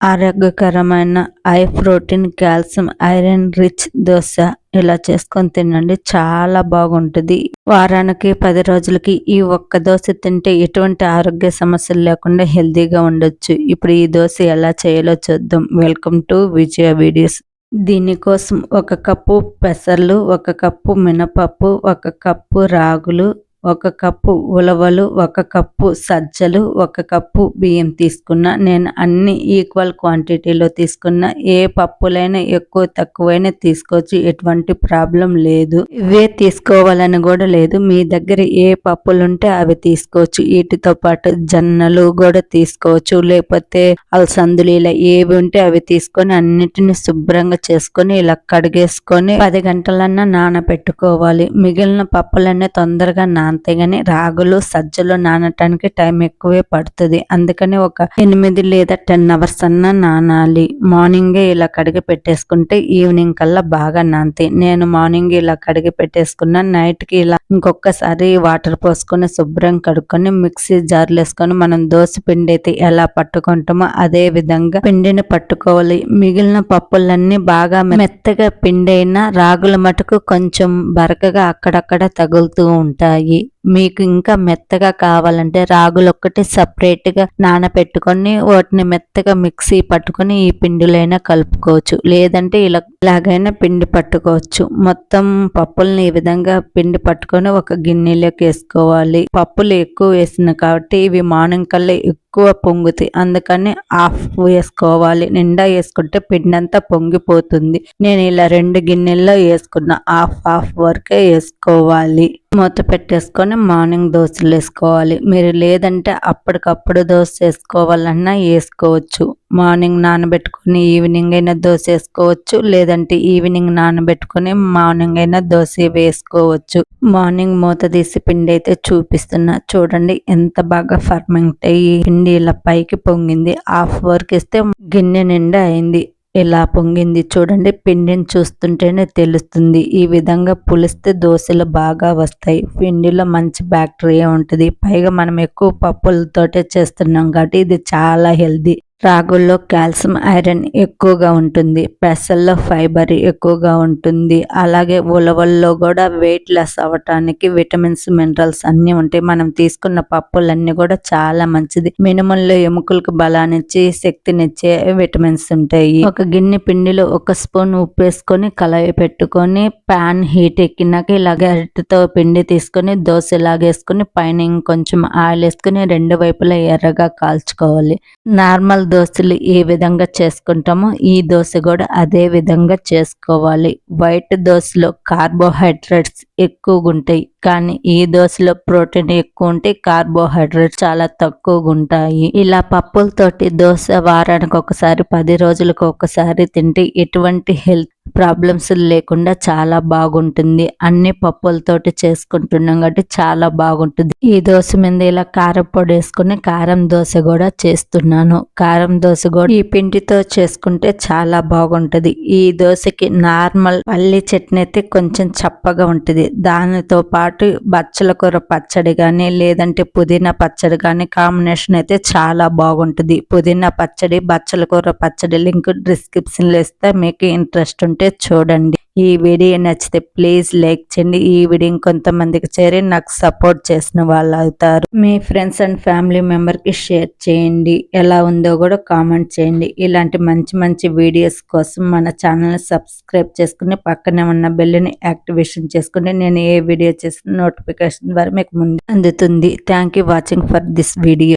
ఆరోగ్యకరమైన high protein calcium iron rich dosa ఇలా చేసుకొని తినండి. చాలా బాగుంటుంది. వారానికి పది రోజులకి ఈ ఒక్క దోశ తింటే ఎటువంటి ఆరోగ్య సమస్యలు లేకుండా హెల్తీగా ఉండొచ్చు. ఇప్పుడు ఈ దోశ ఎలా చేయాలో చూద్దాం. Welcome to Vijaya videos. దీనికోసం ఒక కప్పు పెసర్లు ఒక కప్పు మినపప్పు ఒక కప్పు రాగులు ఒక కప్పు ఉలవలు ఒక కప్పు సజ్జలు ఒక కప్పు బియ్యం తీసుకున్న నేను అన్ని ఈక్వల్ క్వాంటిటీలో తీసుకున్న ఏ పప్పులైనా ఎక్కువ తక్కువైనా తీసుకోవచ్చు ఎటువంటి ప్రాబ్లం లేదు. ఇవే తీసుకోవాలని కూడా లేదు. మీ దగ్గర ఏ పప్పులుంటే అవి తీసుకోవచ్చు. వీటితో పాటు జొన్నలు కూడా తీసుకోవచ్చు. లేకపోతే అలసందులు ఇలా ఏవి ఉంటే అవి తీసుకొని అన్నిటిని శుభ్రంగా చేసుకొని ఇలా కడిగేసుకొని పది గంటలన్నా నానబెట్టుకోవాలి. మిగిలిన పప్పులన్నీ తొందరగా నా అంతేగాని రాగులు సజ్జలు నానటానికి టైం ఎక్కువే పడుతుంది. అందుకని ఒక ఎనిమిది లేదా టెన్ అవర్స్ అన్నా నానాలి. మార్నింగే ఇలా కడిగి పెట్టేసుకుంటే ఈవినింగ్ కల్లా బాగా నాంతాయి నేను మార్నింగ్ ఇలా కడిగి పెట్టేసుకున్నా నైట్కి ఇలా ఇంకొకసారి వాటర్ పోసుకొని శుభ్రం కడుక్కొని మిక్సీ జార్లు వేసుకొని మనం దోశ పిండి అయితే ఎలా పట్టుకుంటామో అదే విధంగా పిండిని పట్టుకోవాలి. మిగిలిన పప్పులన్నీ బాగా మెత్తగా పిండి అయినా రాగుల మటుకు కొంచెం బరకగా అక్కడక్కడ తగులుతూ ఉంటాయి. మీకు ఇంకా మెత్తగా కావాలంటే రాగులు ఒక్కటి సపరేట్గా నానబెట్టుకొని వాటిని మెత్తగా మిక్సీ పట్టుకొని ఈ పిండిలైనా కలుపుకోవచ్చు. లేదంటే ఇలా ఇలాగైనా పిండి పట్టుకోవచ్చు. మొత్తం పప్పుల్ని ఈ విధంగా పిండి పట్టుకొని ఒక గిన్నెలోకి వేసుకోవాలి. పప్పులు ఎక్కువ వేసినాయి కాబట్టి ఇవి మార్నింగ్ కల్లా ఎక్కువ పొంగుతాయి. అందుకని హాఫ్ వేసుకోవాలి. నిండా వేసుకుంటే పిండి అంతా పొంగిపోతుంది. నేను ఇలా రెండు గిన్నెల్లో వేసుకున్న. హాఫ్ హాఫ్ వరకే వేసుకోవాలి. మూత పెట్టేసుకొని మార్నింగ్ దోశలు వేసుకోవాలి. మీరు లేదంటే అప్పటికప్పుడు దోశ వేసుకోవాలన్నా వేసుకోవచ్చు. మార్నింగ్ నానబెట్టుకొని ఈవినింగ్ అయినా దోశ వేసుకోవచ్చు లేదంటే ఈవినింగ్ నానబెట్టుకొని మార్నింగ్ అయినా దోశ వేసుకోవచ్చు. మార్నింగ్ మూత తీసి పిండి అయితే చూపిస్తున్నా. చూడండి ఎంత బాగా ఫర్మెంట్ అయ్యి పిండి ఇలా పైకి పొంగింది. హాఫ్ వర్క్ ఇస్తే గిన్నె నిండా అయింది. ఇలా పొంగింది. చూడండి పిండిని చూస్తుంటేనే తెలుస్తుంది. ఈ విధంగా పులిస్తే దోశలు బాగా వస్తాయి. పిండిలో మంచి బ్యాక్టీరియా ఉంటుంది. పైగా మనం ఎక్కువ పప్పులతోటే చేస్తున్నాం కాబట్టి ఇది చాలా హెల్దీ. రాగుల్లో కాల్షియం ఐరన్ ఎక్కువగా ఉంటుంది పెసల్లో ఫైబర్ ఎక్కువగా ఉంటుంది. అలాగే ఉలవల్లో కూడా వెయిట్ లెస్ అవ్వటానికి విటమిన్స్ మినరల్స్ అన్నీ ఉంటాయి. మనం తీసుకున్న పప్పులన్నీ కూడా చాలా మంచిది. మినుముల్లో ఎముకలకు బలానిచ్చి శక్తినిచ్చే విటమిన్స్ ఉంటాయి. ఒక గిన్నె పిండిలో ఒక స్పూన్ ఉప్పు వేసుకొని కలవి పెట్టుకొని ప్యాన్ హీట్ ఎక్కినాక ఇలా గరిటెతో పిండి తీసుకొని దోశ లాగేసుకొని పైన ఇంకొంచెం ఆయిల్ వేసుకొని రెండు వైపులా ఎర్రగా కాల్చుకోవాలి. నార్మల్ దోశలు ఏ విధంగా చేసుకుంటామో ఈ దోశ కూడా అదే విధంగా చేసుకోవాలి. వైట్ దోశలో కార్బోహైడ్రేట్స్ ఎక్కువగా ఉంటాయి. కానీ ఈ దోశలో ప్రోటీన్ ఎక్కువ ఉంటే కార్బోహైడ్రేట్స్ చాలా తక్కువగా ఉంటాయి. ఇలా పప్పులతోటి దోశ వారానికి ఒకసారి పది రోజులకు ఒకసారి తింటే ఎటువంటి హెల్త్ ప్రాబ్లమ్స్ లేకుండా చాలా బాగుంటుంది. అన్ని పప్పులతోటి చేసుకుంటున్నాం కాబట్టి చాలా బాగుంటుంది. ఈ దోశ మీద ఇలా కారం పొడి వేసుకుని కారం దోశ కూడా చేస్తున్నాను. కారం దోశ కూడా ఈ పిండితో చేసుకుంటే చాలా బాగుంటుంది. ఈ దోశకి నార్మల్ పల్లి చట్నీ అయితే కొంచెం చప్పగా ఉంటుంది. దానితో పాటు బచ్చల కూర పచ్చడి కానీ లేదంటే పుదీనా పచ్చడి కానీ కాంబినేషన్ అయితే చాలా బాగుంటుంది. పుదీనా పచ్చడి బచ్చల కూర పచ్చడి లింక్ డిస్క్రిప్షన్లో ఇస్తే. మీకు ఇంట్రెస్ట్ ఉంటుంది ఉంటే చూడండి. ఈ వీడియో నచ్చితే ప్లీజ్ లైక్ చేయండి. ఈ వీడియో కొంతమందికి చేరి నాకు సపోర్ట్ చేసిన వాళ్ళు అవుతారు. మీ ఫ్రెండ్స్ అండ్ ఫ్యామిలీ మెంబర్కి షేర్ చేయండి. ఎలా ఉందో కూడా కామెంట్ చేయండి. ఇలాంటి మంచి మంచి వీడియోస్ కోసం మన ఛానల్ని సబ్స్క్రైబ్ చేసుకుని పక్కనే ఉన్న బెల్ని యాక్టివేషన్ చేసుకుని నేను ఏ వీడియో చేసిన నోటిఫికేషన్ ద్వారా మీకు ముందు అందుతుంది. Thank you watching for this video.